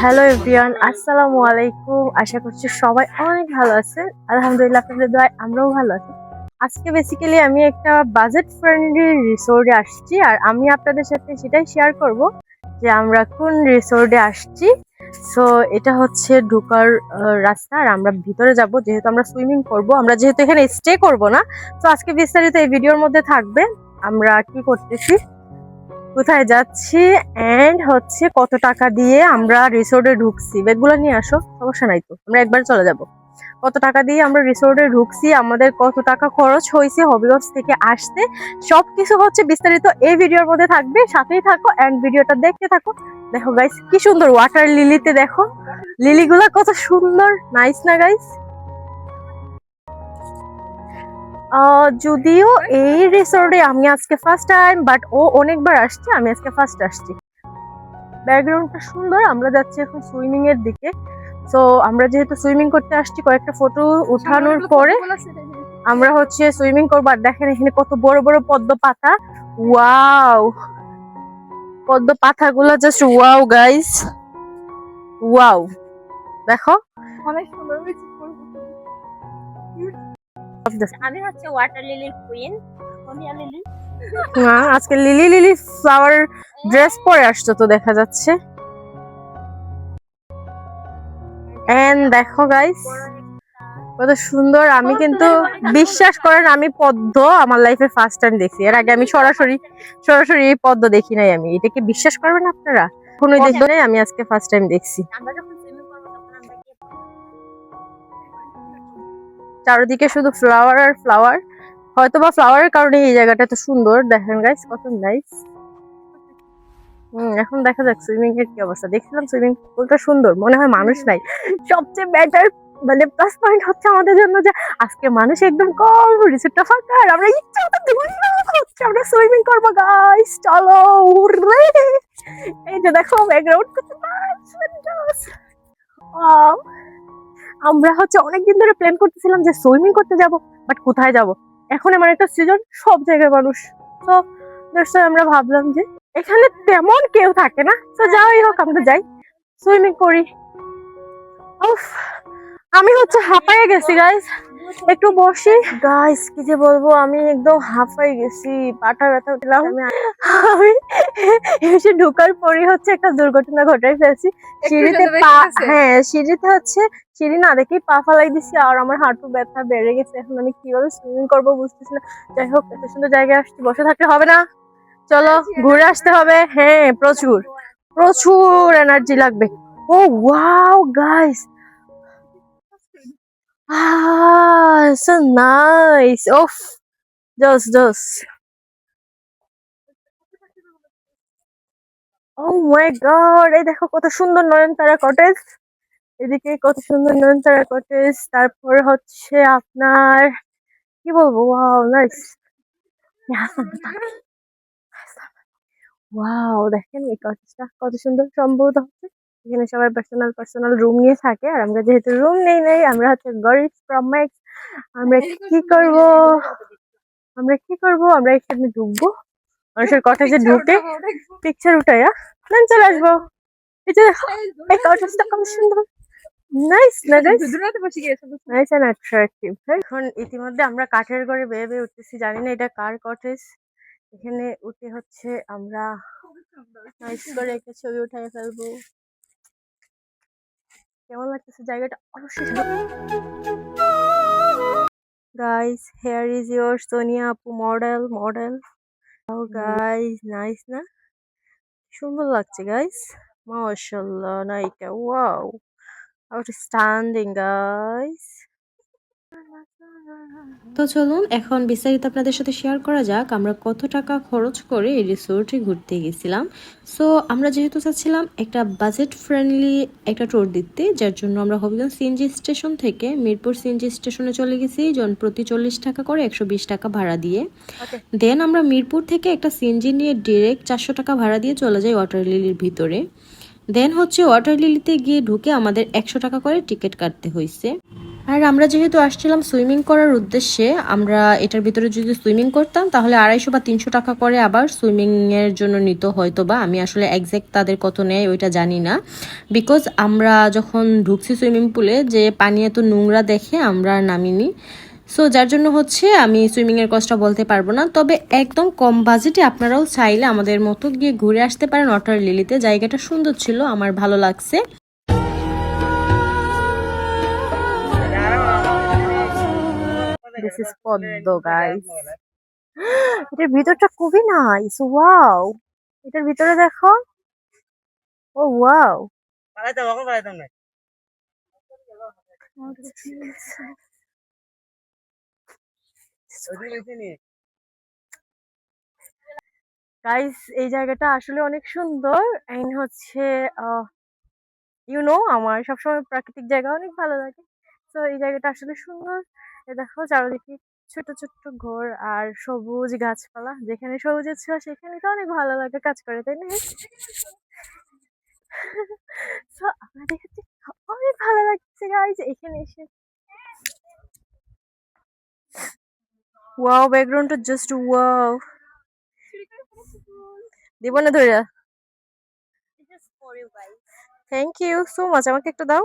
Hello everyone আসসালামু আলাইকুম আশা করছি সবাই অনেক ভালো আছেন। আলহামদুলিল্লাহ, আপনাদের দোয়ায় আমরাও ভালো আছি। আজকে বেসিক্যালি আমি একটা বাজেট ফ্রেন্ডলি রিসোর্টে আসছি আর আমি আপনাদের সাথে সেটাই শেয়ার করব যে আমরা কোন রিসোর্টে আসছি। সো এটা হচ্ছে ঢুকার রাস্তা আর আমরা ভিতরে যাব, যেহেতু আমরা সুইমিং করব। আমরা যেহেতু এখানে স্টে করব না, তো আজকে বিস্তারিত এই ভিডিওর মধ্যে থাকবে। আমরা কি করতেছি? কোথায় যাচ্ছি? এন্ড হচ্ছে কত টাকা দিয়ে আমরা রিসোর্টে ঢুকছি? ব্যাগগুলো নিয়ে আসো, সমস্যা নাই তো। আমরা একবার চলে যাব। কত টাকা দিয়ে আমরা রিসোর্টে ঢুকছি? আমাদের কত টাকা খরচ হয়েছে? হবিগঞ্জ থেকে আসতে। সবকিছু হচ্ছে বিস্তারিত এই ভিডিওর মধ্যে থাকবে। সাথেই থাকো এন্ড ভিডিওটা দেখতে থাকো। দেখো গাইস কি সুন্দর ওয়াটার লিলিতে দেখো। লিলিগুলা কত সুন্দর। নাইস না গাইস যদিও এই রিসোর্টে আমি আজকে ফার্স্ট টাইম বাট ও অনেকবার আসছে আমি আজকে ফার্স্ট আসছি। ব্যাকগ্রাউন্ডটা সুন্দর আমরা যাচ্ছি এখন সুইমিং এর দিকে। তো আমরা যেহেতু সুইমিং করতে আসছি কয়েকটা ফটো উঠানোর পরে আমরা হচ্ছে সুইমিং করব আর দেখেন এখানে কত বড় বড় পদ্ম পাতা। ওয়াও পদ্ম পাতাগুলো জাস্ট ওয়াও গাইস ওয়াও দেখো? অনেক সুন্দর হয়েছে। আমি হচ্ছে ওয়াটার লিলির কুইন সোনিয়া লিলি না আজকে লিলি লিলি ফ্লাওয়ার ড্রেস পরে আসছো তো দেখা যাচ্ছে। এন্ড দেখো গাইস কত সুন্দর। আমি কিন্তু বিশ্বাস করেন আমি পদ্ম আমার লাইফে ফার্স্ট টাইম দেখছি এর আগে আমি সরাসরি সরাসরি এই পদ্ম দেখি নাই আমি। এটা কি বিশ্বাস করবেন আপনারা? কোনো দেখি নাই আমি আজকে ফার্স্ট টাইম দেখছি। আমরা যখন চারিদিকে শুধু ফ্লাওয়ার আর ফ্লাওয়ার হয়তো বা ফ্লাওয়ারের কারণে এই জায়গাটা এত সুন্দর। দেখেন গাইস কত নাইস হম, এখন দেখা যাক সুইমিং এর কি অবস্থা। দেখছিলাম সুইমিং পুলটা সুন্দর, মনে হয় মানুষ নাই। সবচেয়ে বেটার মানে প্লাস পয়েন্ট হচ্ছে আমাদের জন্য যে আজকে মানুষ একদম কম রিসোর্টটা ফাঁকা, আর আমরা ইচ্ছা মতো হচ্ছে আমরা সুইমিং করব গাইস চলো উড়রে এই যে দেখো ব্যাকগ্রাউন্ড কত! আমরা হচ্ছে অনেকদিন ধরে প্ল্যান করতেছিলাম যে সুইমিং করতে যাব বাট কোথায় যাব? এখন আমার একটা সিজন সব জায়গায় মানুষ। তো দর্শক আমরা ভাবলাম যে এখানে তেমন কেউ থাকে না। তো যাই হোক আমরা যাই। সুইমিং করি। উফ আমি হচ্ছে হাঁপায়ে গেছি গাইস একটু বসি। গাইস কি যে বলব আমি একদম হাঁপাই গেছি পাটা ব্যথা উঠলাম। আমি এসে ঢোকার পরই হচ্ছে একটা দুর্ঘটনা ঘটাই ফেলছি। সিঁড়িতে পা হ্যাঁ সিঁড়িতে হচ্ছে সিঁড়ি না দেখেই পা ফালাই দিছি আর আমার হাঁটু ব্যথা বেড়ে গেছে। এখন আমি কীভাবে সুইমিং করব বুঝতেছি না। যাই হোক এত সুন্দর জায়গায় আসছি বসে থাকলে হবে না। চলো ঘুরে আসতে হবে। হ্যাঁ প্রচুর। প্রচুর এনার্জি লাগবে। ও wow guys Ah, so nice. Off. Just, just. Oh my god, এই দেখো কত সুন্দর নয়নতারা কটেজ এদিকে কত সুন্দর নয়নতারা কটেজ তারপর হচ্ছে আপনার কি বলব ওয়াও নাইস ওয়াও দেখেন এই কটেজটা কত সুন্দর সম্ভবত হচ্ছে এখানে সবাই পার্সোনাল পার্সোনাল রুম নিয়ে থাকে। আর আমরা যেহেতু রুম নেই নেই আমরা হচ্ছে গরিব প্রমেক্স আমরা কি করব? আমরা কি করব? আমরা এখানে ঢুকবো। মানুষের কটেজে ঢুকে পিকচার উঠাইয়া দেন চলে আসব। এই যে এই কটেজটা কত সুন্দর। নাইস না নাইস এন্ড অ্যাট্রাকটিভ এখন ইতিমধ্যে আমরা কাঠের ঘরে বেয়ে বেয়ে উঠতেছি জানি না এটা কার কটেজ এখানে উঠে হচ্ছে আমরা নাইস করে একটা ছবি উঠাই ফেলব। কেমন লাগতেছে জায়গাটা অবশ্যই guys here is your Sonia আপু model model oh guys nice না সুন্দর লাগছে গাইস মাশাআল্লাহ নায়িকা ওয়াও আউটস্ট্যান্ডিং গাইস তো চলুন এখন বিস্তারিত আপনাদের সাথে শেয়ার করা যাক আমরা কত টাকা খরচ করে এই রিসোর্টে ঘুরতে গেছিলাম। সো আমরা যেহেতু চাচ্ছিলাম একটা বাজেট ফ্রেন্ডলি একটা ট্যুর দিতে যার জন্য আমরা হবিগঞ্জ সিএনজি স্টেশন থেকে মিরপুর সিএনজি স্টেশনে চলে গেছি জন প্রতি চল্লিশ টাকা করে একশো বিশ টাকা ভাড়া দিয়ে। দেন আমরা মিরপুর থেকে একটা সিএনজি নিয়ে ডিরেক্ট চারশো টাকা ভাড়া দিয়ে চলে যাই ওয়াটার লিলির ভিতরে। দেন হচ্ছে ওয়াটার লিলিতে গিয়ে ঢুকে আমাদের একশো টাকা করে টিকিট কাটতে হয়েছে আর আমরা যেহেতু আসছিলাম সুইমিং করার উদ্দেশ্যে, আমরা এটার ভিতরে যদি সুইমিং করতাম, তাহলে আড়াইশো বা তিনশো টাকা করে আবার সুইমিংয়ের জন্য নিত হয়তো বা আমি আসলে একজ্যাক্ট তাদের কত নেয় ওইটা জানি না। বিকজ আমরা যখন ঢুকছি সুইমিং পুলে, যে পানি এত নোংরা দেখে আমরা নামিনি। সো যার জন্য হচ্ছে আমি সুইমিংয়ের কষ্টটা বলতে পারব না। তবে একদম কম বাজেটে আপনারাও চাইলে আমাদের মতো গিয়ে ঘুরে আসতে পারেন ওয়াটার লিলিতে। জায়গাটা সুন্দর ছিল, আমার ভালো লাগছে। দিস ইজ পদ্ম গাইস এটার ভিতরটা খুবই নাইস ওয়াও এটার ভিতরে দেখো? ও ওয়াও গাইস এই জায়গাটা আসলে অনেক সুন্দর এন্ড হচ্ছে ইউ নো আমার সবসময় প্রাকৃতিক জায়গা অনেক ভালো লাগে। তো এই জায়গাটা আসলে সুন্দর। এ দেখো চারিদিকে ছোট ছোট্ট ঘর আর সবুজ গাছপালা। যেখানে সবুজের ছোঁয়া সেখানে তো অনেক ভালো লাগে কাজ করে তাই না? তো আপনাদের কাছে অনেক ভালো লাগছে গাইস এখানে এসে। ওয়াও ব্যাকগ্রাউন্ডটা জাস্ট ওয়াও দিব না ধরে. থ্যাংক ইউ সো মাচ আমাকে একটা দাও।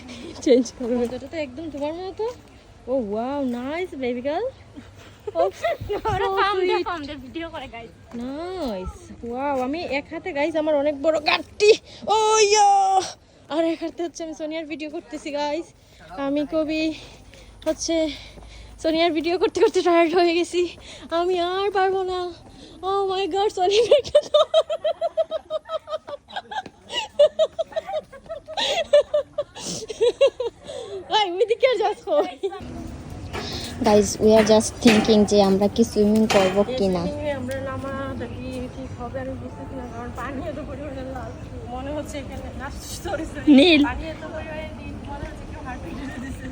চেঞ্জ করবে। এটা তো একদম তোমার মতো। ও wow nice baby girl video guys nice wow আমি এক হাতে গাইস আমার অনেক বড় গাড়টি ও ইয়া আর এক হাতে হচ্ছে আমি সোনিয়ার ভিডিও করতেছি গাইস আমি কবি হচ্ছে সোনিয়ার ভিডিও করতে করতে টায়ার্ড হয়ে গেছি। আমি আর পারব না। ও my god Soni guys we are just thinking যে আমরা কি সুইমিং করব কি না আমরা নামাটা কি ঠিক হবে আমি বুঝতেছি না কারণ পানি এত পরিমাণে লাল মনে হচ্ছে এখানে না সরি সরি নীল। পানি এত পরিমাণে নীল মনে হচ্ছে কেউ হাঁটু ঢেলে দিছে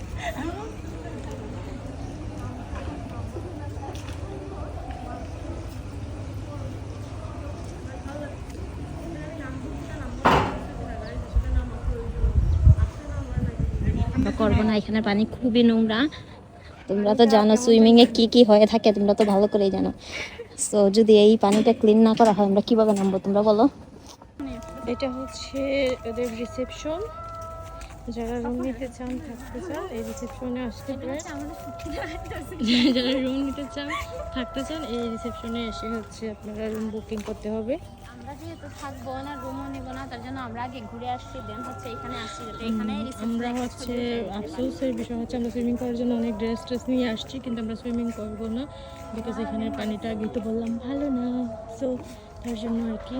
আমরা করব না এখানে পানি খুবই নোংরা। তোমরা তো জানো সুইমিং এ কি কি হয়ে থাকে তোমরা তো ভালো করেই জানো। সো যদি এই পানিটা ক্লিন না করা হয় আমরা কীভাবে নামবো তোমরা বলো? এটা হচ্ছে ওদের রিসেপশন যারা রুম নিতে চান থাকতে চান এই রিসেপশনে আসতে পারে যারা রুম নিতে চান থাকতে চান এই রিসেপশনে এসে হচ্ছে আপনারা রুম বুকিং করতে হবে। আমরা যেহেতু থাকব না রুমও নেব না তার জন্য আমরা আগে ঘুরে আসছি দেন হচ্ছে এখানে আসছি যাতে এখানে আমরা হচ্ছে আফসোসের বিষয় হচ্ছে আমরা সুইমিং করার জন্য অনেক ড্রেস ট্রেস নিয়ে আসছি কিন্তু আমরা সুইমিং করব না বিকজ এখানে পানিটা আগে তো বললাম ভালো না সো তার জন্য আর কি।